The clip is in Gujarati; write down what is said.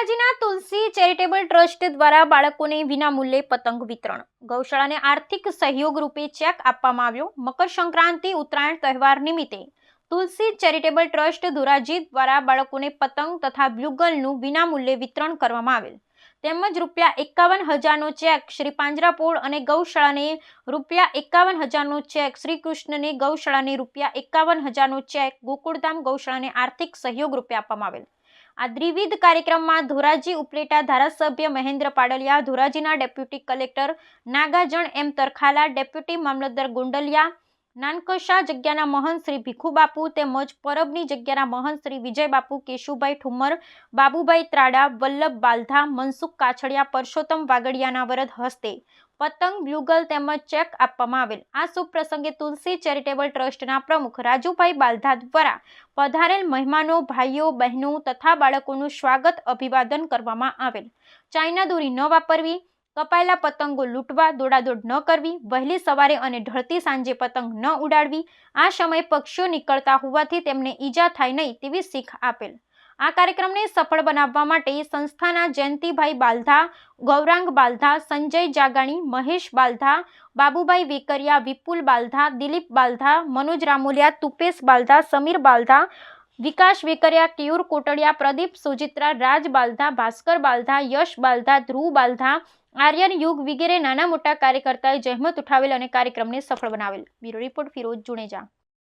ધોરાજીના તુલસી ચેરિટેબલ ટ્રસ્ટ દ્વારા બાળકોને વિનામૂલ્યે પતંગ વિતરણ. ગૌશાળાને આર્થિક સહયોગ રૂપે ચેક આપવામાં આવ્યો. મકર સંક્રાંતિ, ઉત્તરાયણ તહેવાર નિમિત્તે તુલસી ચેરિટેબલ ટ્રસ્ટ ધોરાજી દ્વારા બાળકોને પતંગ તથા બ્લુગલનું વિનામૂલ્યે વિતરણ કરવામાં આવેલ. તેમજ રૂપિયા એકાવન હજારનો ચેક શ્રી પાંજરાપોળ અને ગૌશાળાને રૂપિયા એકાવન હજારનો ચેક શ્રી કૃષ્ણને ગૌશાળાને રૂપિયા એકાવન હજારનો ચેક ગોકુળધામ ગૌશાળાને આર્થિક સહયોગ રૂપે આપવામાં આવેલ. આ દ્વિવિધ કાર્યક્રમમાં ધોરાજી ઉપલેટા ધારાસભ્ય Mahendra Padaliya, ધોરાજીના deputy collector Nagajan M Tarkhala, deputy મામલતદાર ગુંડલિયા, નાનકશા જગ્યાના મહંત શ્રી ભીખુબાપુ તેમજ પરબની જગ્યાના મહંત શ્રી વિજયબાપુ, કેશુભાઈ ઠુમર બાબુભાઈ ત્રાડા, વલ્લભ બાલધા, મનસુખ કાછડિયા, પરસોત્તમ વાગડિયાના વરદ હસ્તે પતંગ બ્યુગલ તેમજ ચેક આપવામાં આવેલ. આ શુભ પ્રસંગે તુલસી ચેરિટેબલ ટ્રસ્ટના પ્રમુખ રાજુભાઈ બાલધા દ્વારા પધારેલ મહેમાનો, ભાઈઓ, બહેનો તથા બાળકોનું સ્વાગત અભિવાદન કરવામાં આવેલ. ચાઇના દોરી ન વાપરવી, કપાયેલા પતંગો લૂંટવા, દોડાદોડ ન કરવી, વહેલી સવારે અને ઢળતી સાંજે પતંગ ન ઉડાડવી, આ સમયે પક્ષીઓ નીકળતા હોવાથી તેમને ઈજા થાય નહીં તેવી શીખ આપેલ. આ કાર્યક્રમને સફળ બનાવવા માટે સંસ્થાના જયંતિભાઈ બાલધા, ગૌરાંગ બાલધા, સંજય જાગાણી, મહેશ બાલધા, બાબુભાઈ વેકરિયા, વિપુલ બાલધા, દિલીપ બાલધા, મનોજ રામોલિયા, તુપેશ બાલધા, સમીર બાલધા, વિકાસ વેકરિયા, કેયુર કોટડિયા, પ્રદીપ સુજિત્રા, રાજ બાલધા, ભાસ્કર બાલધા, યશ બાલધા, ધ્રુવ બાલધા, આર્યન યુગ વગેરે નાના મોટા કાર્યકર્તાએ જહેમત ઉઠાવેલ અને કાર્યક્રમને સફળ બનાવેલ. Bureau report Firoz Juneja